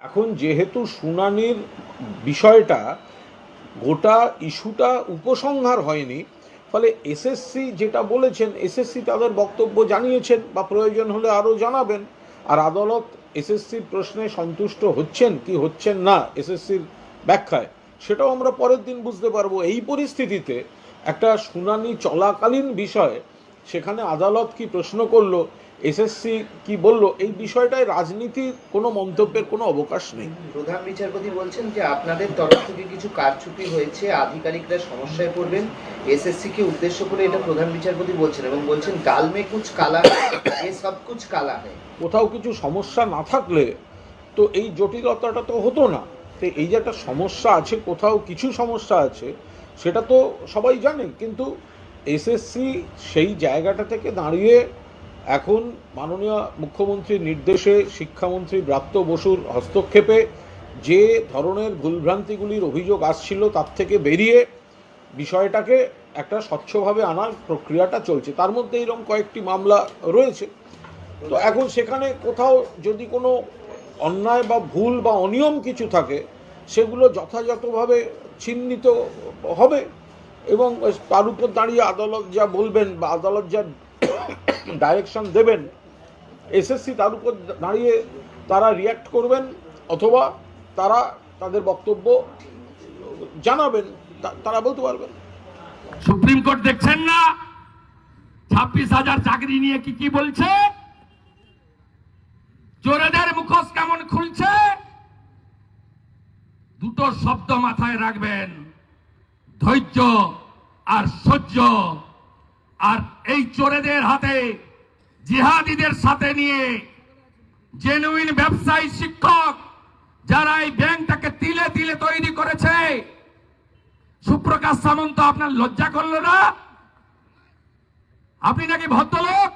এখন যেহেতু শুনানির বিষয়টা গোটা ইস্যুটা উপসংহার হয়নি, ফলে এসএসসি যেটা বলেছেন, এসএসসি তাদের বক্তব্য জানিয়েছেন বা প্রয়োজন হলে আরও জানাবেন। আর আদালত এসএসসির প্রশ্নে সন্তুষ্ট হচ্ছেন কি হচ্ছেন না এসএসসির ব্যাখ্যায়, সেটাও আমরা পরের দিন বুঝতে পারব। এই পরিস্থিতিতে একটা শুনানি চলাকালীন বিষয় সেখানে আদালত কি প্রশ্ন করল? এসএসসি কি বলল? এই বিষয়টায় রাজনীতির কোনো মন্তব্যের কোনো অবকাশ নেই। প্রধান বিচারপতি বলছেন যে আপনাদের তরফ থেকে কিছু কারচুপি হয়েছে আধিকারিকরা সমস্যায় পড়বেন। এসএসসি কে উদ্দেশ্য করে এটা প্রধান বিচারপতি বলছেন এবং বলছেন গাল মে কুচ কালা এ সব কুচ কালা হয় কোথাও কিছু সমস্যা না থাকলে তো এই জটিলতাটা তো হতো না। তো এই যে একটা সমস্যা আছে কোথাও কিছু সমস্যা আছে সেটা তো সবাই জানে। কিন্তু এসএসসি সেই জায়গাটা থেকে দাঁড়িয়ে এখন মাননীয় মুখ্যমন্ত্রীর নির্দেশে শিক্ষামন্ত্রী ব্রাত্য বসুর হস্তক্ষেপে যে ধরনের ভুলভ্রান্তিগুলির অভিযোগ আসছিল তার থেকে বেরিয়ে বিষয়টাকে একটা স্বচ্ছভাবে আনার প্রক্রিয়াটা চলছে। তার মধ্যে এরকম কয়েকটি মামলা রয়েছে। তো এখন সেখানে কোথাও যদি কোনো অন্যায় বা ভুল বা অনিয়ম কিছু থাকে, সেগুলো যথাযথভাবে চিহ্নিত হবে। এবং তার উপর দাঁড়িয়ে আদালত যা বলবেন বা আদালত যা ডাইরেকশন দেবেন এসএসসি তার উপর দাঁড়িয়ে তারা রিয়্যাক্ট করবেন অথবা তারা তাদের বক্তব্য জানাবেন তারা বলতে পারবেন। সুপ্রিম কোর্ট দেখছেন না? ছাব্বিশ হাজার চাকরি নিয়ে কি কি বলছে? চোরেদের মুখোশ কেমন খুলছে? দুটো শব্দ মাথায় রাখবেন। ধৈর্য আর সহ্য আর এই চোরেদের হাতে জিহাদিদের সাথে নিয়ে জেনুইন ব্যবসায়ী শিক্ষক যারা এই ব্যাংকটাকে তিলে তিলে তৈরি করেছে, সুপ্রকাশ সামন্ত আপনার লজ্জা করল না? আপনি নাকি ভদ্রলোক?